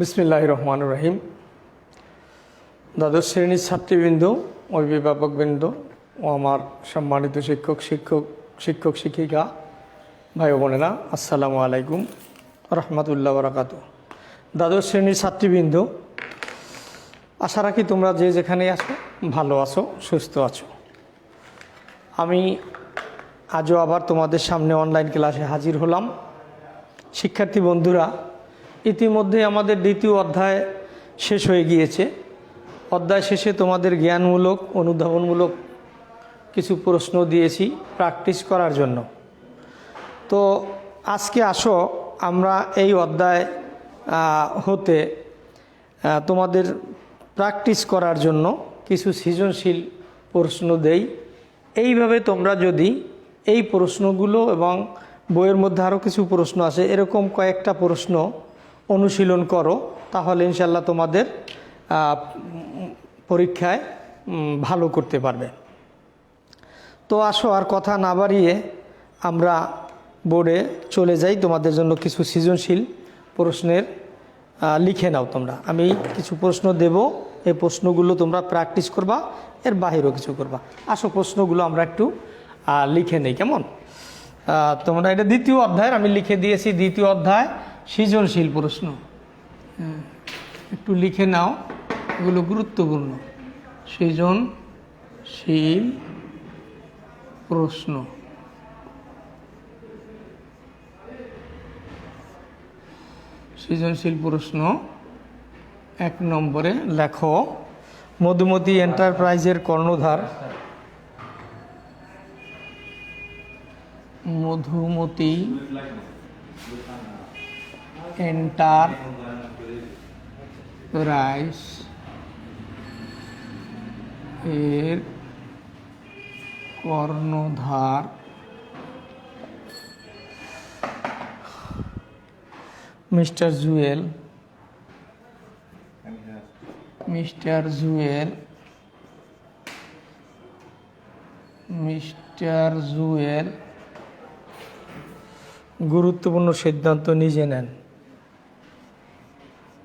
বিসমিল্লাহ রহমান রহিম দ্বাদশ শ্রেণির ছাত্রীবৃন্দ অভিভাবকবৃন্দ ও আমার সম্মানিত শিক্ষক শিক্ষক শিক্ষক শিক্ষিকা ভাই বোনেরা, আসসালামু আলাইকুম রহমতুল্লাহ বরাকাত দ্বাদশ শ্রেণির ছাত্রীবৃন্দ, আশা রাখি তোমরা যে যেখানে আছো, ভালো আছো, সুস্থ আছো। আমি আজও আবার তোমাদের সামনে অনলাইন ক্লাসে হাজির হলাম। শিক্ষার্থী বন্ধুরা ইতিমধ্যে আমাদের দ্বিতীয় অধ্যায় শেষ হয়ে গিয়েছে। অধ্যায় শেষে তোমাদের জ্ঞানমূলক, অনুধাবনমূলক কিছু প্রশ্ন দিয়েছি প্র্যাকটিস করার জন্য। তো আজকে আসো, আমরা এই অধ্যায় হতে তোমাদের প্র্যাকটিস করার জন্য কিছু সৃজনশীল প্রশ্ন দেই। এইভাবে তোমরা যদি এই প্রশ্নগুলো এবং বইয়ের মধ্যে আরও কিছু প্রশ্ন আছে এরকম কয়েকটা প্রশ্ন অনুশীলন করো, তাহলে ইনশাল্লাহ তোমাদের পরীক্ষায় ভালো করতে পারবে। তো আসো, আর কথা না বাড়িয়ে আমরা বোর্ডে চলে যাই। তোমাদের জন্য কিছু সৃজনশীল প্রশ্নের লিখে নাও তোমরা। আমি কিছু প্রশ্ন দেব, এই প্রশ্নগুলো তোমরা প্র্যাকটিস করবা, এর বাহিরেও কিছু করবা। আসো, প্রশ্নগুলো আমরা একটু লিখে নেই, কেমন? তোমরা এটা দ্বিতীয় অধ্যায়ের, আমি লিখে দিয়েছি দ্বিতীয় অধ্যায়। সৃজনশীল প্রশ্ন। হ্যাঁ, একটু লিখে নাও এগুলো গুরুত্বপূর্ণ। সৃজনশীল প্রশ্ন। সৃজনশীল প্রশ্ন এক নম্বরে লেখো মধুমতি এন্টারপ্রাইজের কর্ণধার। মধুমতি এন্টারপ্রাইজ এর কর্ণধার mister Jewel mister Jewel mister Jewel গুরুত্বপূর্ণ সিদ্ধান্ত নিজে নেন।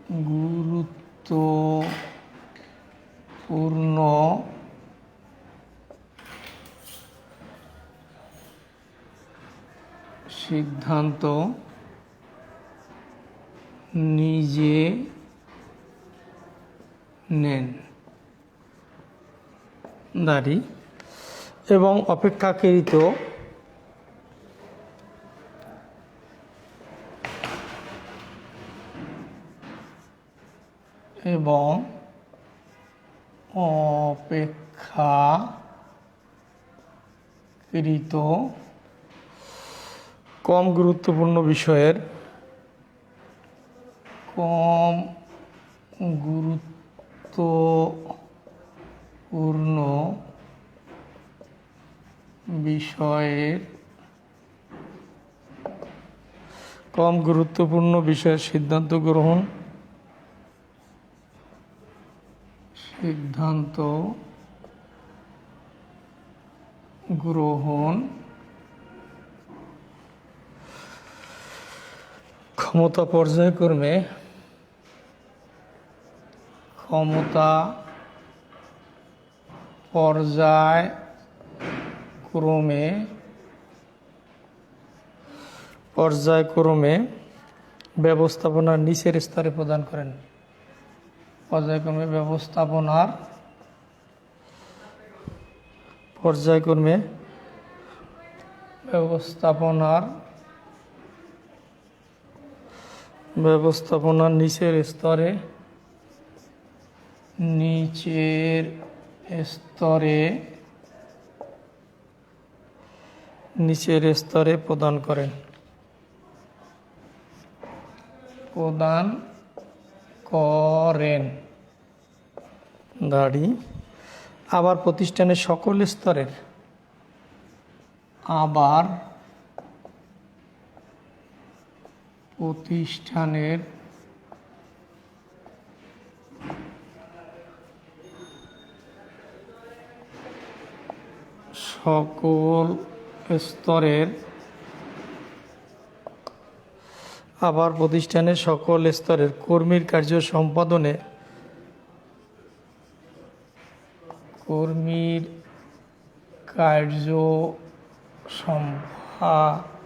গুরুত্বপূর্ণ সিদ্ধান্ত নিজে নেন। দাড়ি। এবং অপেক্ষাকৃত এবং অপেক্ষাকৃত কম গুরুত্বপূর্ণ বিষয়ের কম গুরুত্বপূর্ণ বিষয়ের কম গুরুত্বপূর্ণ বিষয়ের সিদ্ধান্ত গ্রহণ সিদ্ধান্ত গ্রহণ ক্ষমতা পর্যায়ক্রমে ক্ষমতা পর্যায়ক্রমে পর্যায়ক্রমে ব্যবস্থাপনার নিচের স্তরে প্রদান করেন। পর্যায়ক্রমে ব্যবস্থাপনার পর্যায়ক্রমে ব্যবস্থাপনার ব্যবস্থাপনার নিচের স্তরে নিচের স্তরে নিচের স্তরে প্রদান করেন। প্রদান করেন। দাড়ি আবার প্রতিষ্ঠানের সকল স্তরের আবার প্রতিষ্ঠানের সকল স্তরের আবার প্রতিষ্ঠানের সকল স্তরের কর্মীর কার্য সম্পাদনে কর্মীর কার্য সম্পাদনে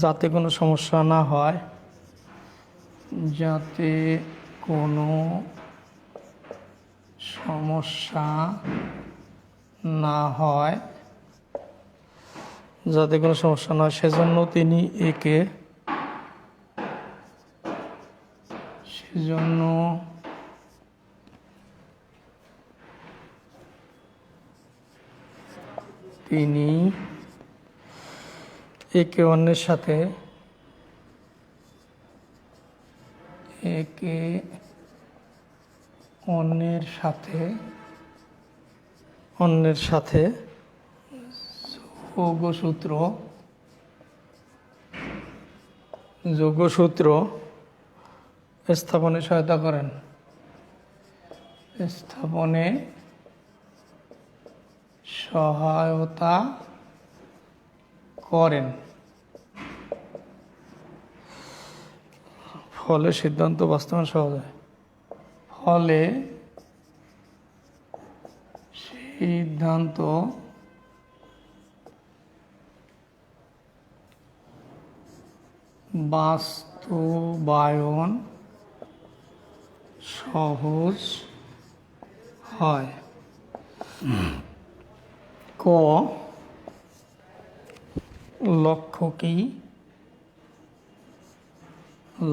যাতে কোনো সমস্যা না হয়, যাতে কোনো সমস্যা না হয়, যাতে কোনো সমস্যা না হয়, সেজন্য তিনি একে, সেজন্য তিনি একে অন্যের সাথে একে অন্যের সাথে অন্যের সাথে যোগসূত্র যোগসূত্র স্থাপনে সহায়তা করেন। স্থাপনে সহায়তা করেন। ফলে সিদ্ধান্ত বাস্তবায়ন সহজ হয়। ফলে সিদ্ধান্ত বাস্তবায়ন সহজ হয়। ক। লক্ষ্য কি?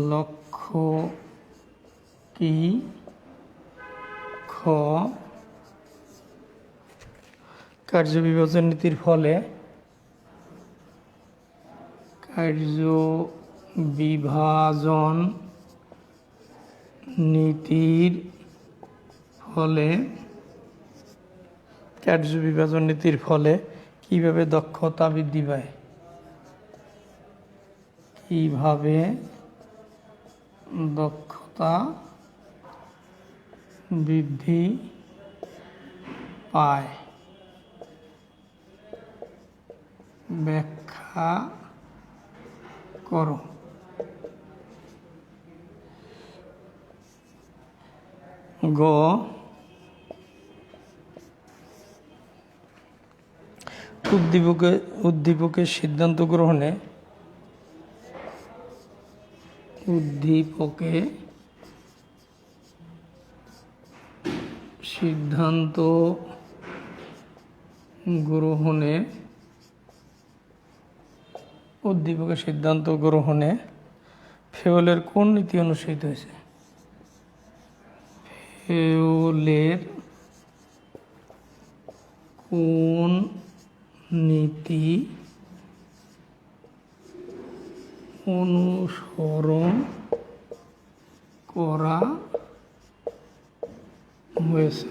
লক্ষ্য কি? খ। কার্য বিভাজন নীতির ফলে কার্য বিভাজন নীতির ফলে কার্য বিভাজন নীতির ফলে কীভাবে দক্ষতা বৃদ্ধি পায়? কীভাবে দক্ষতা বৃদ্ধি পায়? ব্যাখ্যা করো। গ উদ্দীপকে উদ্দীপকের সিদ্ধান্ত গ্রহণে উদ্দীপকে সিদ্ধান্ত গ্রহণে উদ্দীপকের সিদ্ধান্ত গ্রহণে ফেওলের কোন নীতি অনুসৃত হয়েছে? ফেওলের কোন নীতি, অনুসরণ করা হয়েছে।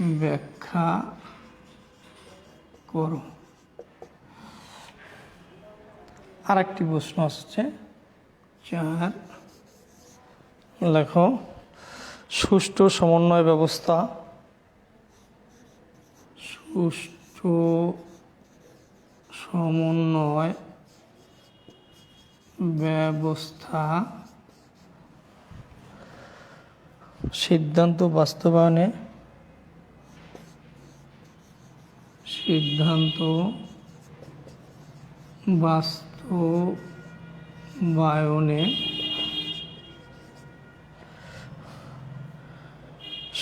ব্যাখ্যা করো। আর একটি প্রশ্ন আসছে। চার, লেখো, সুষ্ঠু সমন্বয় ব্যবস্থা সুষ্ঠু সমন্বয় ব্যবস্থা। সিদ্ধান্ত বাস্তবায়নে সিদ্ধান্ত বাস্তবায়নে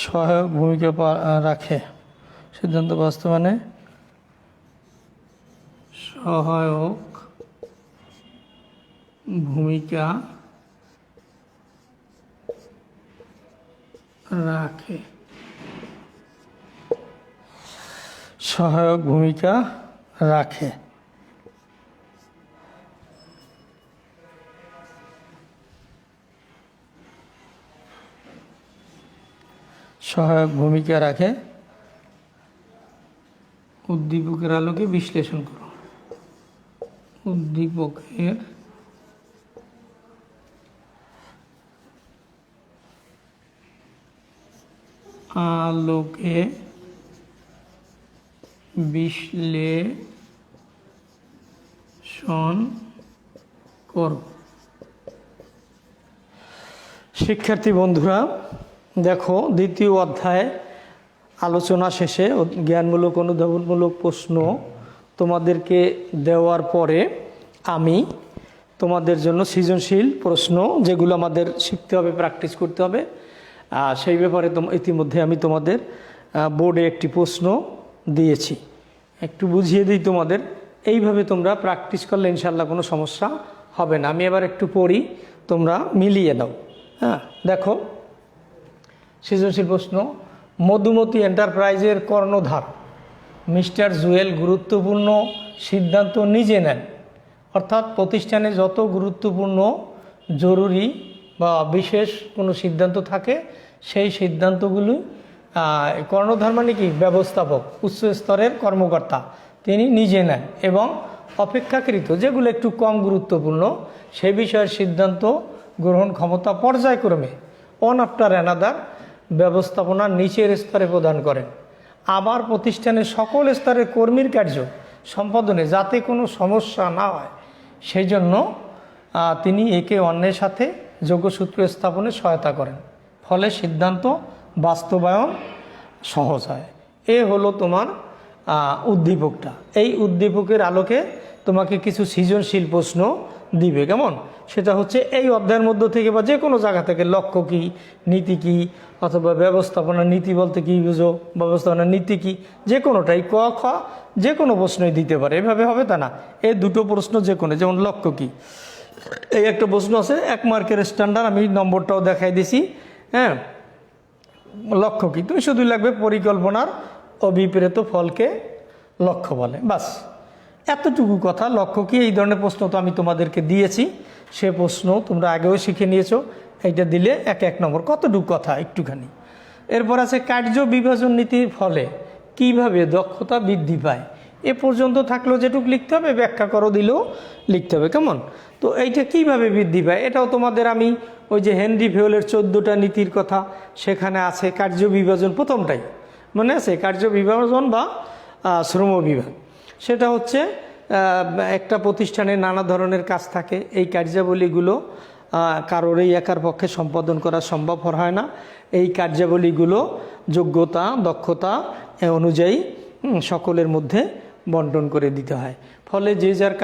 সহায়ক ভূমিকা রাখে। সিদ্ধান্ত বাস্তবায়নে সহায়ক ভূমিকা রাখে। সহায়ক ভূমিকা রাখে। সহায়ক ভূমিকা রাখে। উদ্দীপকের আলোকে বিশ্লেষণ করো। উদ্দীপকের আলোকে বিশ্লেষণ করো। শিক্ষার্থী বন্ধুরা দেখো দ্বিতীয় অধ্যায় আলোচনা শেষে জ্ঞানমূলক অনুধাবনমূলক প্রশ্ন তোমাদেরকে দেওয়ার পরে আমি তোমাদের জন্য সৃজনশীল প্রশ্ন যেগুলো আমাদের শিখতে হবে প্র্যাকটিস করতে হবে। সেই ব্যাপারে তোম- ইতিমধ্যে আমি তোমাদের বোর্ডে একটি প্রশ্ন দিয়েছি। একটু বুঝিয়ে দিই তোমাদের, এইভাবে তোমরা প্র্যাকটিস করলে ইনশাল্লাহ কোনো সমস্যা হবে না। আমি এবার একটু পড়ি, তোমরা মিলিয়ে দাও হ্যাঁ দেখো, সৃজনশীল প্রশ্ন। মধুমতি এন্টারপ্রাইজের কর্ণধার। মিস্টার জুয়েল গুরুত্বপূর্ণ সিদ্ধান্ত নিজে নেন। অর্থাৎ প্রতিষ্ঠানে যত গুরুত্বপূর্ণ, জরুরি বা বিশেষ কোনো সিদ্ধান্ত থাকে, সেই সিদ্ধান্তগুলি কর্ণধার মানে কি? ব্যবস্থাপক, উচ্চ স্তরের কর্মকর্তা। তিনি নিজে নেন এবং অপেক্ষাকৃত, যেগুলো একটু কম গুরুত্বপূর্ণ, সে বিষয়ের সিদ্ধান্ত গ্রহণ ক্ষমতা পর্যায়ক্রমে অন আফটার অ্যানাদার ব্যবস্থাপনা নিচের স্তরে প্রদান করেন। আবার প্রতিষ্ঠানের সকল স্তরের কর্মীর কার্য সম্পাদনে যাতে কোনো সমস্যা না হয়। সেই জন্য তিনি একে অন্যের সাথে যোগসূত্র স্থাপনে সহায়তা করেন। ফলে সিদ্ধান্ত বাস্তবায়ন সহজ হয়। এ হলো তোমার উদ্দীপকটা। এই উদ্দীপকের আলোকে তোমাকে কিছু সৃজনশীল প্রশ্ন দিবে, কেমন? সেটা হচ্ছে এই অধ্যায়ের মধ্য থেকে বা যে কোনো জায়গা থেকে লক্ষ্য কী, নীতি কী, অথবা ব্যবস্থাপনা নীতি বলতে কি বুঝো, ব্যবস্থাপনা নীতি কী যে কোনোটাই ক, খ যে কোনো প্রশ্নই দিতে পারে। এভাবে হবে তা না। এই দুটো প্রশ্ন যে কোনো যেমন লক্ষ্য কী। এই একটা প্রশ্ন আছে, এক মার্কের স্ট্যান্ডার্ড আমি নম্বরটাও দেখাই দিছি হ্যাঁ? লক্ষ্য কি? তুমি শুধু লাগবে পরিকল্পনার অবিপরীত ফলকে লক্ষ্য বলে, বাস। এতটুকু কথা লক্ষ্য কি, এই ধরনের প্রশ্ন তো আমি তোমাদেরকে দিয়েছি। সে প্রশ্ন তোমরা আগেও শিখে নিয়েছো। এইটা দিলে এক এক নম্বর। কতটুকু কথা একটুখানি। এরপর আছে কার্য বিভাজন নীতির ফলে কীভাবে দক্ষতা বৃদ্ধি পায়। এ পর্যন্ত থাকলেও যেটুকু লিখতে হবে, ব্যাখ্যা করো, দিলেও লিখতে হবে। কেমন? তো এইটা কীভাবে বৃদ্ধি পায়? এটাও তোমাদের আমি ওই যে হেনরি ফিওলের চোদ্দোটা নীতির কথা, সেখানে আছে কার্য বিভাজন প্রথমটাই। মনে আছে? কার্য বিভাজন বা শ্রম বিভাগ। সেটা হচ্ছে একটা প্রতিষ্ঠানে নানা ধরনের কাজ থাকে। এই কার্যাবলীগুলো কারোরই একার পক্ষে সম্পাদন করা সম্ভব হয় না। এই কার্যাবলীগুলো যোগ্যতা, দক্ষতা অনুযায়ী সকলের মধ্যে বন্টন করে দিতে হয়। ফলে যে যার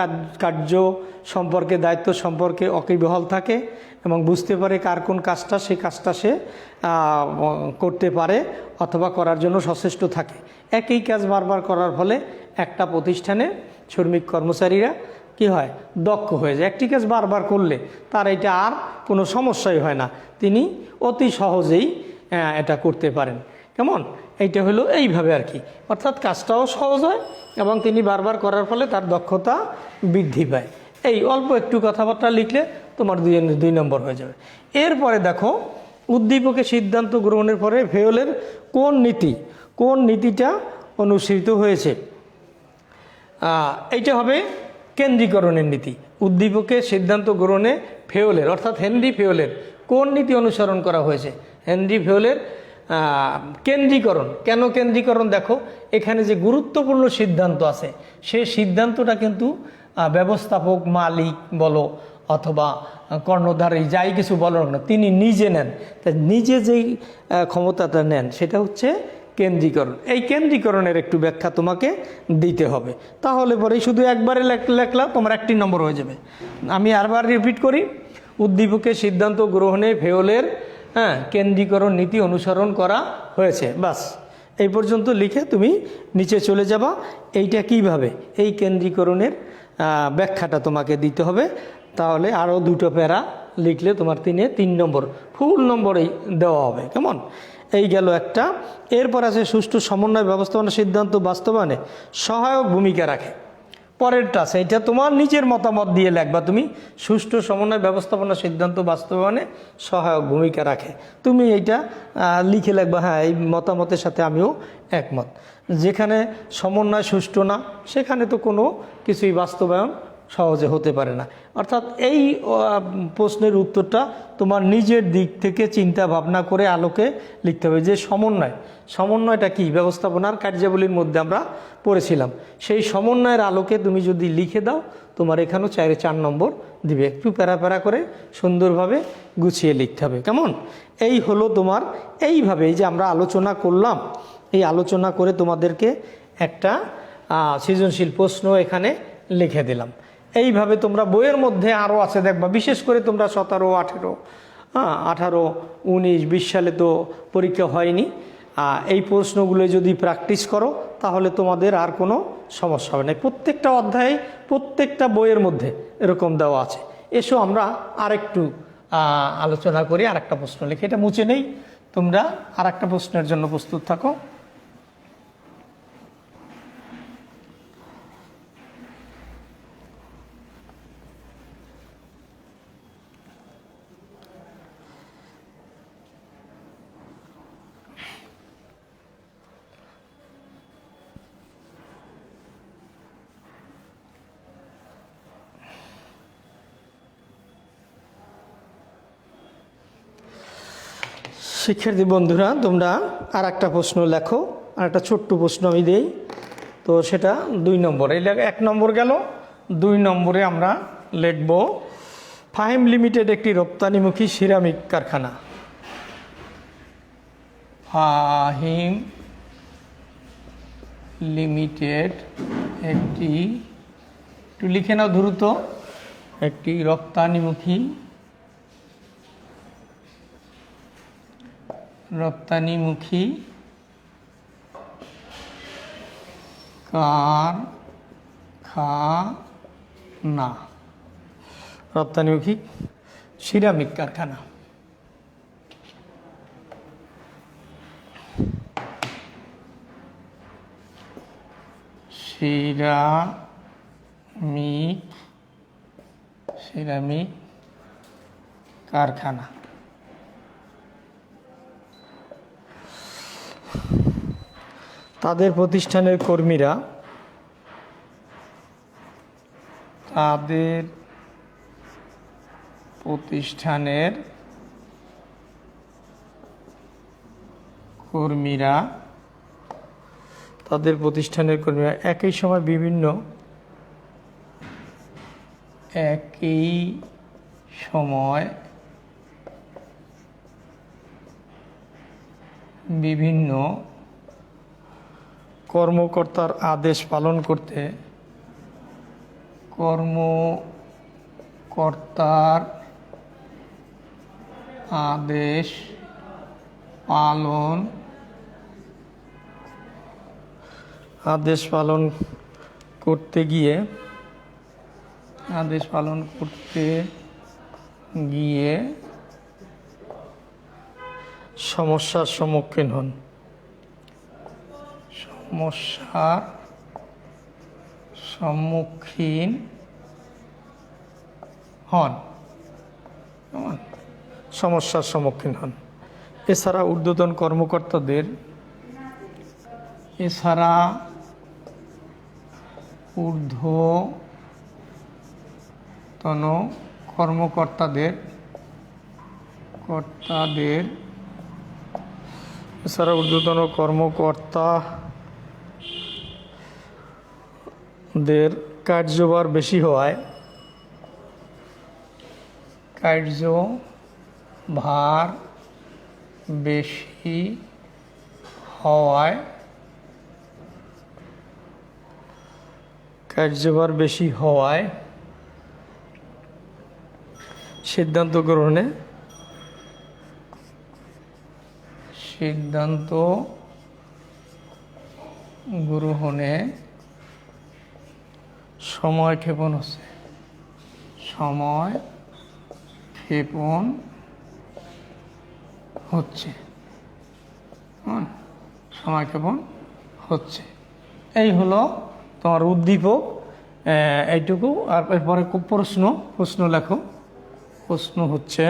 কার্য সম্পর্কে, দায়িত্ব সম্পর্কে অকিবহল থাকে এবং বুঝতে পারে কার কোন কাজটা, সেই কাজটা সে করতে পারে অথবা করার জন্য সচেষ্ট থাকে। একই কাজ বারবার করার ফলে একটা প্রতিষ্ঠানে শ্রমিক কর্মচারীরা কি হয়? দক্ষ হয়ে যায়। একটি কাজ বারবার করলে তার এটা আর কোনো সমস্যাই হয় না। তিনি অতি সহজেই এটা করতে পারেন। কেমন? এইটা হলো এইভাবে আর কি। অর্থাৎ কাজটাও সহজ হয় এবং তিনি বারবার করার ফলে তার দক্ষতা বৃদ্ধি পায়। এই অল্প একটু কথাবার্তা লিখলে তোমার দুই দুই নম্বর হয়ে যাবে। এরপরে দেখো, উদ্দীপকে সিদ্ধান্ত গ্রহণের পরে ভেওলের কোন নীতি, কোন নীতিটা অনুসৃত হয়েছে? এইটা হবে কেন্দ্রীকরণের নীতি। উদ্দীপকে সিদ্ধান্ত গ্রহণে ফেওলের, অর্থাৎ হেনরি ফেওলের কোন নীতি অনুসরণ করা হয়েছে? হেনরি ফেওলের কেন্দ্রীকরণ। কেন কেন্দ্রীকরণ? দেখো, এখানে যে গুরুত্বপূর্ণ সিদ্ধান্ত আছে সেই সিদ্ধান্তটা কিন্তু ব্যবস্থাপক মালিক বলো অথবা কর্ণধারী যাই কিছু বলো না, তিনি নিজে নেন। তা নিজে যেই ক্ষমতাটা নেন, সেটা হচ্ছে কেন্দ্রীকরণ। এই কেন্দ্রীকরণের একটু ব্যাখ্যা তোমাকে দিতে হবে। তাহলে পরে শুধু একবারে লেখ- লেখলা তোমার একটি নম্বর হয়ে যাবে। আমি আরবার রিপিট করি। উদ্দীপকের সিদ্ধান্ত গ্রহণে ভেওলের হ্যাঁ কেন্দ্রীকরণ নীতি অনুসরণ করা হয়েছে। বাস, এই পর্যন্ত লিখে তুমি নিচে চলে যাবা। এইটা কীভাবে? এই কেন্দ্রীকরণের ব্যাখ্যাটা তোমাকে দিতে হবে। তাহলে আরও দুটো প্যারা লিখলে তোমার তিনে তিন নম্বর, ফুল নম্বরেই দেওয়া হবে, কেমন? এই গেল একটা। এরপর আছে সুষ্ঠু সমন্বয় ব্যবস্থাপনা সিদ্ধান্ত বাস্তবায়নে সহায়ক ভূমিকা রাখে। পরেরটা আছে, এটা তোমার নিজের মতামত দিয়ে লেখবা তুমি। সুষ্ঠু সমন্বয় ব্যবস্থাপনা সিদ্ধান্ত বাস্তবায়নে সহায়ক ভূমিকা রাখে। তুমি এইটা লিখে লিখবা হ্যাঁ এই মতামতের সাথে আমিও একমত। যেখানে সমন্বয় সুষ্ঠু না, সেখানে তো কোনো কিছুই বাস্তবায়ন সহজে হতে পারে না। অর্থাৎ এই প্রশ্নের উত্তরটা তোমার নিজের দিক থেকে চিন্তা ভাবনা করে আলোকে লিখতে হবে যে সমন্বয়। সমন্বয়টা কি? ব্যবস্থাপনার কার্যাবলীর মধ্যে আমরা পড়েছিলাম। সেই সমন্বয়ের আলোকে তুমি যদি লিখে দাও, তোমার এখানেও চারে চার নম্বর দিবে। একটু প্যারা প্যারা করে সুন্দরভাবে গুছিয়ে লিখতে হবে। কেমন? এই হলো তোমার এইভাবে যে আমরা আলোচনা করলাম, এই আলোচনা করে তোমাদেরকে একটা সৃজনশীল প্রশ্ন এখানে লিখে দিলাম। এইভাবে তোমরা বইয়ের মধ্যে আরও আছে দেখবা, বিশেষ করে তোমরা সতেরো, আঠেরো হ্যাঁ আঠারো, উনিশ, বিশ সালে তো পরীক্ষা হয়নি। এই প্রশ্নগুলো যদি প্র্যাকটিস করো, তাহলে তোমাদের আর কোনো সমস্যা হবে না। প্রত্যেকটা অধ্যায়ে, প্রত্যেকটা বইয়ের মধ্যে এরকম দেওয়া আছে। এসো আমরা আরেকটু আলোচনা করি আর একটা প্রশ্ন লিখে। এটা মুছে নেই। তোমরা আর একটা প্রশ্নের জন্য প্রস্তুত থাকো। শিক্ষার্থী বন্ধুরা, তোমরা আর একটা প্রশ্ন লেখো আর একটা ছোট্ট প্রশ্ন আমি দিই। তো সেটা দুই নম্বর, এই এক নম্বর গেল, দুই নম্বরে আমরা লিখব, ফাহিম লিমিটেড একটি রপ্তানিমুখী সিরামিক কারখানা। ফাহিম লিমিটেড একটি একটু লিখে নাও দ্রুত, একটি রপ্তানিমুখী রপ্তানিমুখী কার খা না রপ্তানিমুখী সিরামিক কারখানা। সিরামিক সিরামিক কারখানা। তাদের প্রতিষ্ঠানের কর্মীরা তাদের প্রতিষ্ঠানের কর্মীরা তাদের প্রতিষ্ঠানের কর্মীরা একই সময় বিভিন্ন একই সময় বিভিন্ন কর্মকর্তার আদেশ পালন করতে কর্মকর্তার আদেশ পালন আদেশ পালন করতে গিয়ে আদেশ পালন করতে গিয়ে সমস্যার সম্মুখীন হন। সমস্যার সম্মুখীন হন। সমস্যার সম্মুখীন হন। এছাড়া ঊর্ধ্বতন কর্মকর্তাদের এছাড়া ঊর্ধ্বতন কর্মকর্তাদের কর্তাদের এছাড়া ঊর্ধ্বতন কর্মকর্তাদের কার্যভার বেশি হওয়ায় কার্য ভার বেশি হওয়ায় কার্যভার বেশি হওয়ায় সিদ্ধান্ত গ্রহণে সিদ্ধান্ত গ্রহণে সময় ক্ষেপণ হচ্ছে। সময় ক্ষেপণ হচ্ছে। সময় ক্ষেপণ হচ্ছে। এই হলো তোমার উদ্দীপক। এইটুকু। আর এরপরে খুব প্রশ্ন প্রশ্ন লেখো। প্রশ্ন হচ্ছে,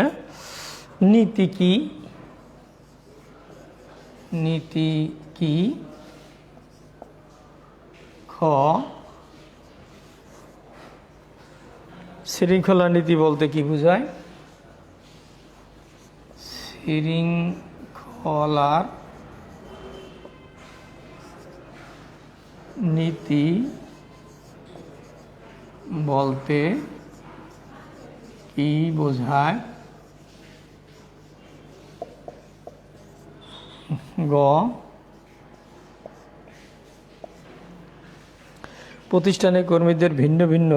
নীতি কি? নীতি কি? খ শৃঙ্খলা নীতি বলতে কি বোঝায়? শৃঙ্খলার নীতি বলতে কি বোঝায়? গ। প্রতিষ্ঠানের কর্মীদের ভিন্ন ভিন্ন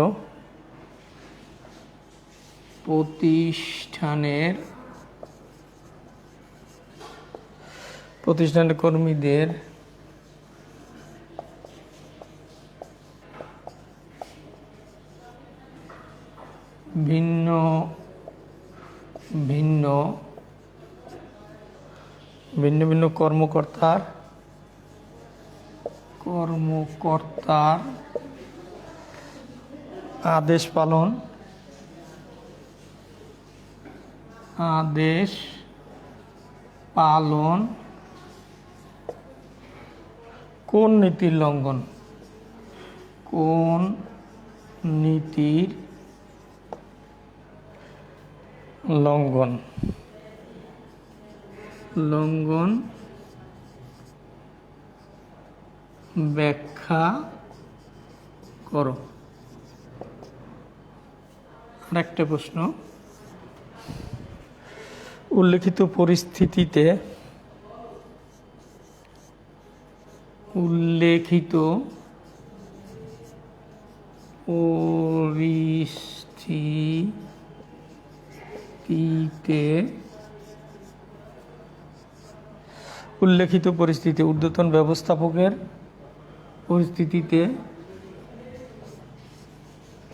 প্রতিষ্ঠানের প্রতিষ্ঠানের কর্মীদের ভিন্ন ভিন্ন ভিন্ন ভিন্ন কর্মকর্তার কর্মকর্তার আদেশ পালন আদেশ পালন কোন নীতির লঙ্ঘন? কোন নীতির লঙ্ঘন? লঙ্ঘন ব্যাখ্যা করো। আরেকটা প্রশ্ন। উল্লেখিত পরিস্থিতিতে উল্লেখিত পরিস্থিতিতে উল্লেখিত পরিস্থিতি ঊর্ধ্বতন ব্যবস্থাপকের পরিস্থিতিতে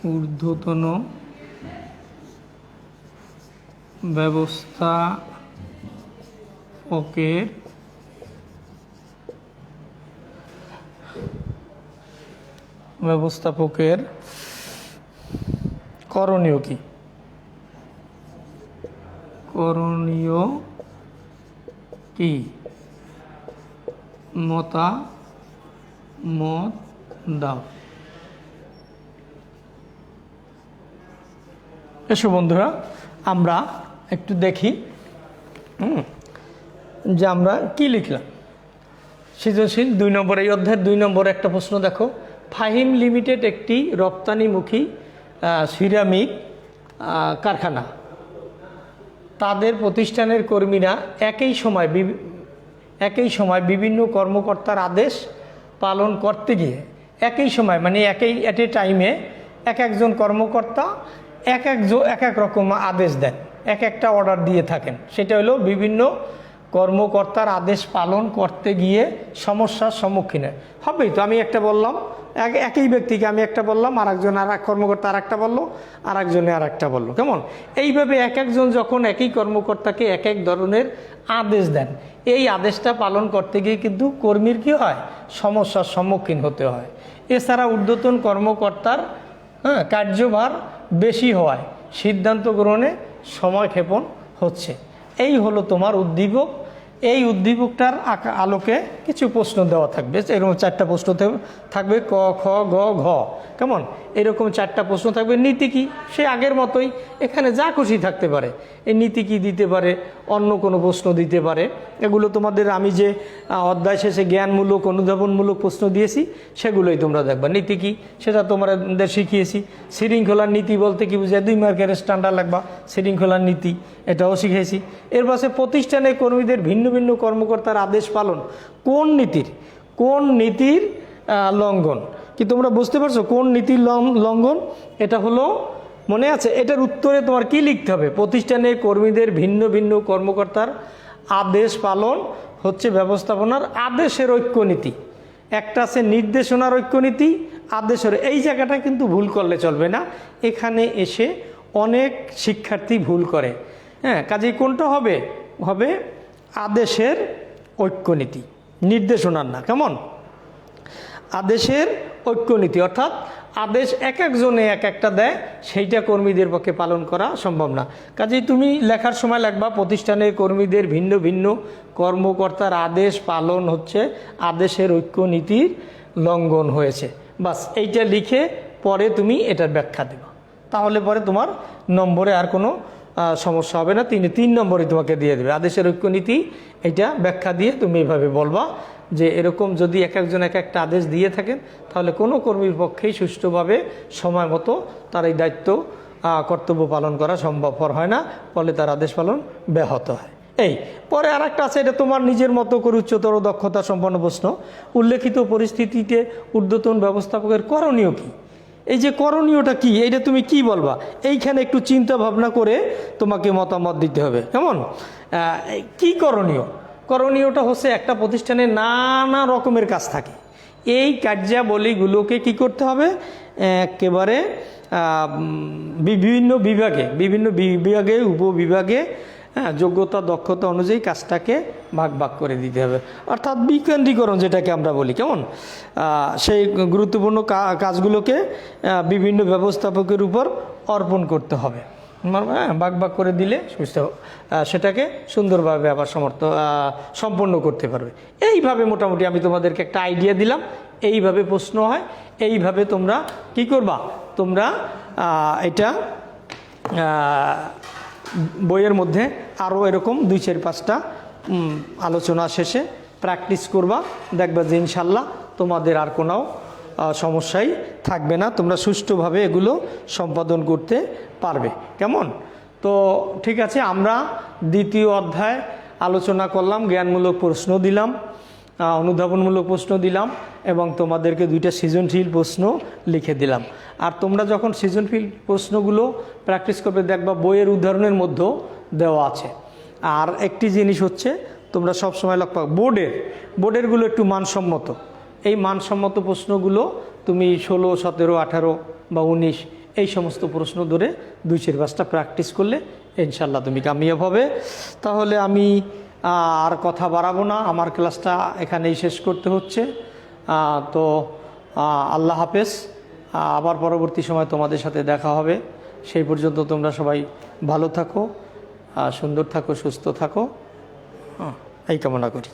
ঊর্ধ্বতন ব্যবস্থাপকের ব্যবস্থাপকের করণীয় কি? করণীয় কি? মতা মত দাও। এসো বন্ধুরা আমরা একটু দেখি। যে আমরা কি লিখলাম? সৃজনশীল দুই নম্বর এই অধ্যায়ের দুই নম্বর একটা প্রশ্ন দেখো। ফাহিম লিমিটেড একটি রপ্তানিমুখী সিরামিক কারখানা। তাদের প্রতিষ্ঠানের কর্মীরা একই সময় একই সময় বিভিন্ন কর্মকর্তার আদেশ পালন করতে গিয়ে একই সময় মানে একই এট এ টাইমে এক একজন কর্মকর্তা এক এক এক এক রকম আদেশ দেন। এক একটা অর্ডার দিয়ে থাকেন। সেটা হলো বিভিন্ন কর্মকর্তার আদেশ পালন করতে গিয়ে সমস্যার সম্মুখীন হয়। হবেই তো, আমি একটা বললাম, এক- একই ব্যক্তিকে আমি একটা বললাম আর একজন আর এক কর্মকর্তা আর একটা বলল আর একজনে আর একটা বলল। কেমন? এইভাবে এক একজন যখন একই কর্মকর্তাকে এক এক ধরনের আদেশ দেন, এই আদেশটা পালন করতে গিয়ে কিন্তু কর্মীর কি হয়? সমস্যার সম্মুখীন হতে হয়। এছাড়া ঊর্ধ্বতন কর্মকর্তার হ্যাঁ কার্যভার বেশি হওয়ায় সিদ্ধান্ত গ্রহণে সময় ক্ষেপণ হচ্ছে। এই হলো তোমার উদ্দীপক এই উদ্দীপকটার আলোকে কিছু প্রশ্ন দেওয়া থাকবে। এরকম চারটা প্রশ্ন থাকবে- থাকবে ক, খ, গ, ঘ। কেমন? এরকম চারটা প্রশ্ন থাকবে। নীতি কি? সে আগের মতোই এখানে যা খুশি থাকতে পারে। এই নীতি কি দিতে পারে? অন্য কোনো প্রশ্ন দিতে পারে। এগুলো তোমাদের আমি যে অধ্যায় শেষে জ্ঞানমূলক, অনুধাবনমূলক প্রশ্ন দিয়েছি, সেগুলোই তোমরা দেখবা। নীতি কি? সেটা তোমাদের শিখিয়েছি। শৃঙ্খলার নীতি বলতে কি বুঝায়? দুই মার্কের স্ট্যান্ডার্ড লাগবা। শৃঙ্খলার নীতি, এটাও শিখেছি। এর পাশে প্রতিষ্ঠানে কর্মীদের ভিন্ন ভিন্ন কর্মকর্তার আদেশ পালন কোন নীতির? কোন নীতির লঙ্ঘন? কি তোমরা বুঝতে পারছ কোন নীতির লঙ্ঘন? এটা হলো মনে আছে? এটার উত্তরে তোমার কি লিখতে হবে? প্রতিষ্ঠানে কর্মীদের ভিন্ন ভিন্ন কর্মকর্তার আদেশ পালন হচ্ছে ব্যবস্থাপনার আদেশের ঐক্যনীতি। একটা আছে নির্দেশনার ঐক্যনীতি, আদেশের। এই জায়গাটা কিন্তু ভুল করলে চলবে না। এখানে এসে অনেক শিক্ষার্থী ভুল করে। হ্যাঁ কাজেই কোনটা হবে? হবে আদেশের ঐক্যনীতি, নির্দেশনার না, কেমন? আদেশের ঐক্যনীতি, অর্থাৎ আদেশ এক একজনে এক একটা দেয়, সেইটা কর্মীদের পক্ষে পালন করা সম্ভব না। কাজেই তুমি লেখার সময় লাগবা প্রতিষ্ঠানের কর্মীদের ভিন্ন ভিন্ন কর্মকর্তার আদেশ পালন হচ্ছে, আদেশের ঐক্যনীতির লঙ্ঘন হয়েছে। বাস, এইটা লিখে পরে তুমি এটার ব্যাখ্যা দেবা। তাহলে পরে তোমার নম্বরে আর কোনো সমস্যা হবে না। তিনি তিন নম্বরে তোমাকে দিয়ে দেবে। আদেশের ঐক্যনীতি এটা ব্যাখ্যা দিয়ে তুমি এভাবে বলবা যে এরকম যদি এক একজন এক একটা আদেশ দিয়ে থাকেন, তাহলে কোনো কর্মীর পক্ষেই সুষ্ঠুভাবে সময় মতো তার এই দায়িত্ব কর্তব্য পালন করা সম্ভবপর হয় না, ফলে তার আদেশ পালন ব্যাহত হয়। এই, পরে আর একটা আছে, এটা তোমার নিজের মতো করে উচ্চতর দক্ষতা সম্পন্ন প্রশ্ন। উল্লেখিত পরিস্থিতিতে ঊর্ধ্বতন ব্যবস্থাপকের করণীয় কি? এই যে করণীয়টা কি? এইটা তুমি কি বলবা? এইখানে একটু চিন্তা ভাবনা করে তোমাকে মতামত দিতে হবে। কেমন? কি করণীয়? করণীয়টা হচ্ছে একটা প্রতিষ্ঠানে নানা রকমের কাজ থাকে। এই কার্যাবলীগুলোকে কি করতে হবে? একেবারে বিভিন্ন বিভাগে বিভিন্ন বিভাগে, উপবিভাগে হ্যাঁ যোগ্যতা, দক্ষতা অনুযায়ী কাজটাকে ভাগ ভাগ করে দিতে হবে। অর্থাৎ বিকেন্দ্রীকরণ যেটাকে আমরা বলি, কেমন? সেই গুরুত্বপূর্ণ কাজগুলোকে বিভিন্ন ব্যবস্থাপকের উপর অর্পণ করতে হবে। হ্যাঁ ভাগ ভাগ করে দিলে সুস্থ সেটাকে সুন্দরভাবে আবার সমর্থ সম্পন্ন করতে পারবে। এইভাবে মোটামুটি আমি তোমাদেরকে একটা আইডিয়া দিলাম। এইভাবে প্রশ্ন হয়, এইভাবে তোমরা কি করবা? তোমরা এটা বইয়ের মধ্যে আরও এরকম দুই, চার, পাঁচটা আলোচনা শেষে প্র্যাকটিস করবা, দেখবা যে ইনশাল্লাহ তোমাদের আর কোনো সমস্যাই থাকবে না, তোমরা সুষ্ঠুভাবে এগুলো সম্পাদন করতে পারবে। কেমন? তো ঠিক আছে, আমরা দ্বিতীয় অধ্যায় আলোচনা করলাম, জ্ঞানমূলক প্রশ্ন দিলাম। অনুধাবনমূলক প্রশ্ন দিলাম এবং তোমাদেরকে দুইটা সৃজনশীল প্রশ্ন লিখে দিলাম। আর তোমরা যখন সৃজনশীল প্রশ্নগুলো প্র্যাকটিস করবে, দেখবা বইয়ের উদাহরণের মধ্যেও দেওয়া আছে। আর একটি জিনিস হচ্ছে, তোমরা সব সময় লক্ষ্য বোর্ডের, বোর্ডেরগুলো একটু মানসম্মত। এই মানসম্মত প্রশ্নগুলো তুমি ষোলো, সতেরো, আঠারো বা উনিশ, এই সমস্ত প্রশ্ন ধরে দুই চার পাঁচটা প্র্যাকটিস করলে ইনশাল্লাহ তুমি কামিয়াব হবে। তাহলে আমি আর কথা বাড়াবো না। আমার ক্লাসটা এখানেই শেষ করতে হচ্ছে। তো আল্লাহ হাফেজ। আবার পরবর্তী সময় তোমাদের সাথে দেখা হবে। সেই পর্যন্ত তোমরা সবাই ভালো থাকো সুন্দর থাকো, সুস্থ থাকো। এই কামনা করি।